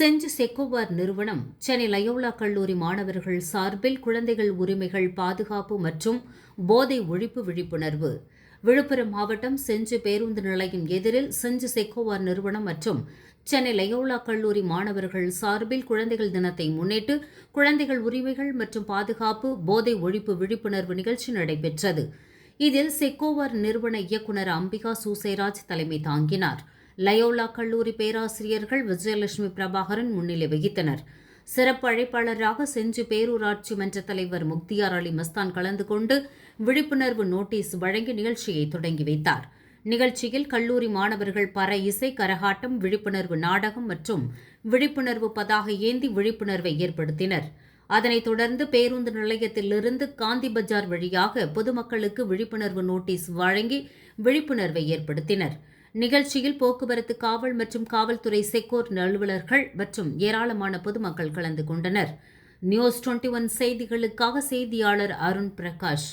செஞ்சு செக்கோவார் நிறுவனம் சென்னை லயோலா கல்லூரி மாணவர்கள் சார்பில் குழந்தைகள் உரிமைகள் பாதுகாப்பு மற்றும் போதை ஒழிப்பு விழிப்புணர்வு. விழுப்புரம் மாவட்டம் செஞ்சு பேருந்து நிலையம் எதிரில் செஞ்சு செக்கோவார் நிறுவனம் மற்றும் சென்னை லயோலா கல்லூரி மாணவர்கள் சார்பில் குழந்தைகள் தினத்தை முன்னிட்டு குழந்தைகள் உரிமைகள் மற்றும் பாதுகாப்பு போதை ஒழிப்பு விழிப்புணர்வு நிகழ்ச்சி நடைபெற்றது. இதில் செக்கோவார் நிறுவன இயக்குநர் அம்பிகா சூசேராஜ் தலைமை தாங்கினார். லயோலா கல்லூரி பேராசிரியர்கள் விஜயலட்சுமி பிரபாகரன் முன்னிலை வகித்தனர். சிறப்பு அழைப்பாளராக செஞ்சு பேரூராட்சி மன்ற தலைவர் முக்தியார் அலி மஸ்தான் கலந்து கொண்டு விழிப்புணர்வு நோட்டீஸ் வழங்கி நிகழ்ச்சியை தொடங்கி வைத்தார். நிகழ்ச்சியில் கல்லூரி மாணவர்கள் பற இசை கரகாட்டம் விழிப்புணர்வு நாடகம் மற்றும் விழிப்புணர்வு பதாக ஏந்தி விழிப்புணர்வை ஏற்படுத்தினர். அதனைத் தொடர்ந்து பேருந்து நிலையத்திலிருந்து காந்தி பஜார் வழியாக பொதுமக்களுக்கு விழிப்புணர்வு நோட்டீஸ் வழங்கி விழிப்புணர்வை ஏற்படுத்தினர். நிகழ்ச்சியில் போக்குவரத்து காவல் மற்றும் காவல்துறை செக்கோர் அலுவலர்கள் மற்றும் ஏராளமான பொதுமக்கள் கலந்து கொண்டனர். நியூஸ் டுவெண்ட்டி ஒன் செய்திகளுக்காக செய்தியாளர் அருண் பிரகாஷ்.